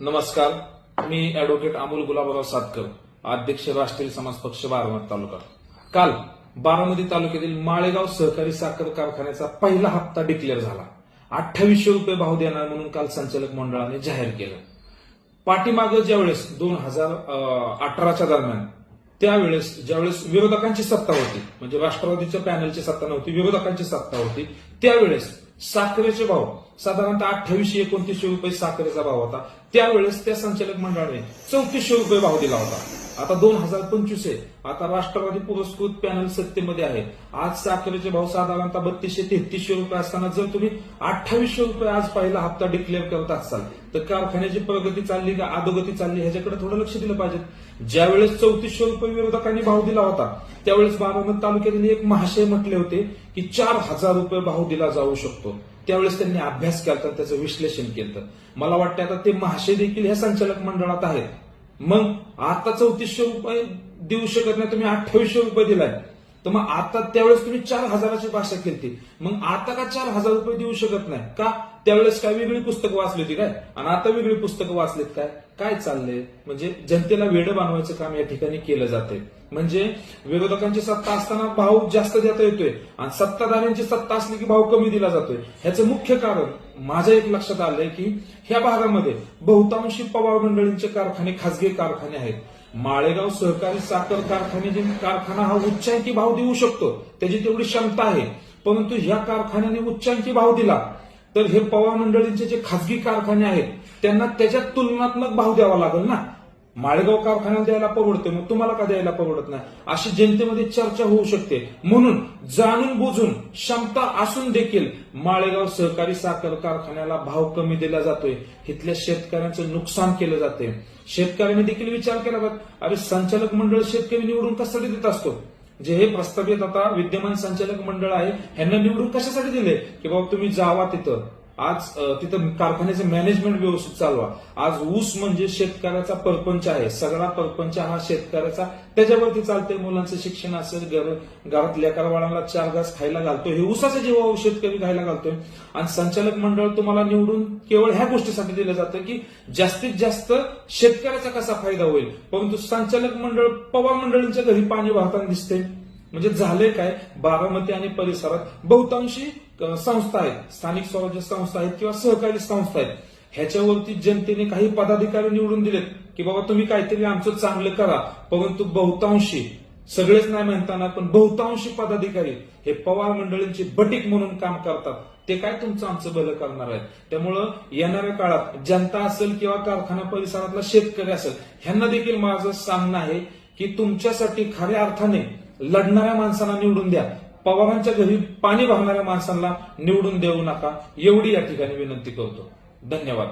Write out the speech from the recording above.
नमस्कार मी ऍडव्होकेट अमोल गुलाबराव सातकर अध्यक्ष राष्ट्रीय समाज पक्ष बारामती तालुका. काल बारामती तालुक्यातील माळेगाव सहकारी साखर कारखान्याचा पहिला हप्ता डिक्लेअर झाला. अठ्ठावीसशे रुपये भाव देणार म्हणून काल संचालक मंडळाने जाहीर केलं. पाठीमागं ज्यावेळेस दोन हजार अठराच्या दरम्यान त्यावेळेस ज्यावेळेस विरोधकांची सत्ता होती म्हणजे राष्ट्रवादीच्या पॅनलची सत्ता नव्हती विरोधकांची सत्ता होती त्यावेळेस साखरेचे भाव. साधारणतः अठ्ठावीसशे एकोणतीसशे रुपये साखरेचा भाव होता. त्यावेळेस त्या संचालक मंडळाने चौतीसशे रुपये भाव दिला होता. आता दोन हजार पंचवीस आहे. आता राष्ट्रवादी पुरस्कृत पॅनल सत्तेमध्ये आहे. आज साखरेचे भाव साधारणतः बत्तीसशे तेहतीसशे रुपये असताना जर तुम्ही अठ्ठावीसशे रुपये आज पहिला हप्ता डिक्लेअर करत असाल तर कारखान्याची प्रगती चालली का अधोगती चालली ह्याच्याकडे थोडं लक्ष दिलं पाहिजे ज्यावेळेस चौतीसशे रुपये विरोधकांनी भाव दिला होता त्यावेळेस बारामत तालुक्यातील एक महाशय म्हटले होते की चार हजार रुपये भाव दिला जाऊ शकतो. त्यावेळेस त्यांनी अभ्यास केला त्याचं विश्लेषण केलं. मला वाटतं आता ते महाशय देखील ह्या संचालक मंडळात आहेत. मग आता चौतीसशे रुपये देऊ शकत नाही तुम्ही अठ्ठावीसशे रुपये दिलाय. तर मग आता त्यावेळेस तुम्ही चार हजाराची भाषा केली मग आता का चार हजार रुपये देऊ शकत नाही? का? त्यावेळेस काय वेगळी पुस्तकं वाचली होती काय? आणि आता वेगळी पुस्तकं वाचलीत काय? काय चाललंय? म्हणजे जनतेला वेड बनवायचं काम या ठिकाणी केलं जाते म्हणजे विरोधकांची सत्ता असताना भाव जास्त देता येतोय. आणि सत्ताधाऱ्यांची सत्ता असली की भाव कमी दिला जातोय. ह्याचं मुख्य कारण माझ्या एक लक्षात आलंय की ह्या भागामध्ये बहुतांशी पवार मंडळींचे कारखाने खासगी कारखाने आहेत. माळेगाव सहकारी साखर कारखाने जे कारखाना हा उच्चांकी भाव देऊ शकतो. त्याची तेवढी क्षमता आहे. परंतु ह्या कारखान्याने उच्चांकी भाव दिला. तर हे पवार मंडळींचे जे खासगी कारखाने आहेत त्यांना त्याच्यात तुलनात्मक भाव द्यावा लागेल ना? माळेगाव कारखान्याला द्यायला परवडते मग तुम्हाला का द्यायला परवडत नाही? अशी जनतेमध्ये चर्चा होऊ शकते. म्हणून जाणून बुजून क्षमता असून देखील माळेगाव सहकारी साखर कारखान्याला भाव कमी दिला जातोय. इथल्या शेतकऱ्यांचं नुकसान केलं जाते शेतकऱ्यांनी देखील विचार केला अरे संचालक मंडळ शेतकरी निवडून कसा देत असतो? जे हे प्रस्तावित आता विद्यमान संचालक मंडळ आहे ह्यांना निवडून कशासाठी दिले? की बाबा तुम्ही जावा तिथं. आज तिथं कारखान्याचं मॅनेजमेंट व्यवस्थित चालवा. आज ऊस म्हणजे शेतकऱ्याचा परपंच आहे. सगळा परपंच हा शेतकऱ्याचा. त्याच्यावरती चालतंय मुलांचं शिक्षण असेल घर घरात लेकरवाळांना चार घास खायला घालतोय. हे ऊसाचं जेव्हा शेतकरी खायला घालतोय आणि संचालक मंडळ तुम्हाला निवडून केवळ ह्या गोष्टीसाठी दिलं जातं की जास्तीत जास्त शेतकऱ्याचा कसा फायदा होईल? परंतु संचालक मंडळ पवार मंडळींच्या घरी पाणी वाहताना दिसते म्हणजे झाले काय? बारामती आणि परिसरात बहुतांशी संस्था आहेत. स्थानिक स्वराज्य संस्था आहेत किंवा सहकारी संस्था आहेत. ह्याच्यावरती जनतेने काही पदाधिकारी निवडून दिलेत की बाबा तुम्ही काहीतरी आमचं चांगलं करा. परंतु बहुतांशी सगळेच नाही म्हणताना पण बहुतांशी पदाधिकारी हे पवार मंडळींची बटीक म्हणून काम करतात. ते काय तुमचं आमचं भलं करणार आहेत? त्यामुळं येणाऱ्या काळात जनता असेल किंवा कारखाना परिसरातला शेतकरी असेल ह्यांना देखील माझं सांगणं आहे की तुमच्यासाठी खऱ्या अर्थाने लढणाऱ्या माणसांना निवडून द्या. पवारांच्या घरी पाणी भरणाऱ्या माणसांना निवडून देऊ नका. एवढी या ठिकाणी विनंती करतो. धन्यवाद.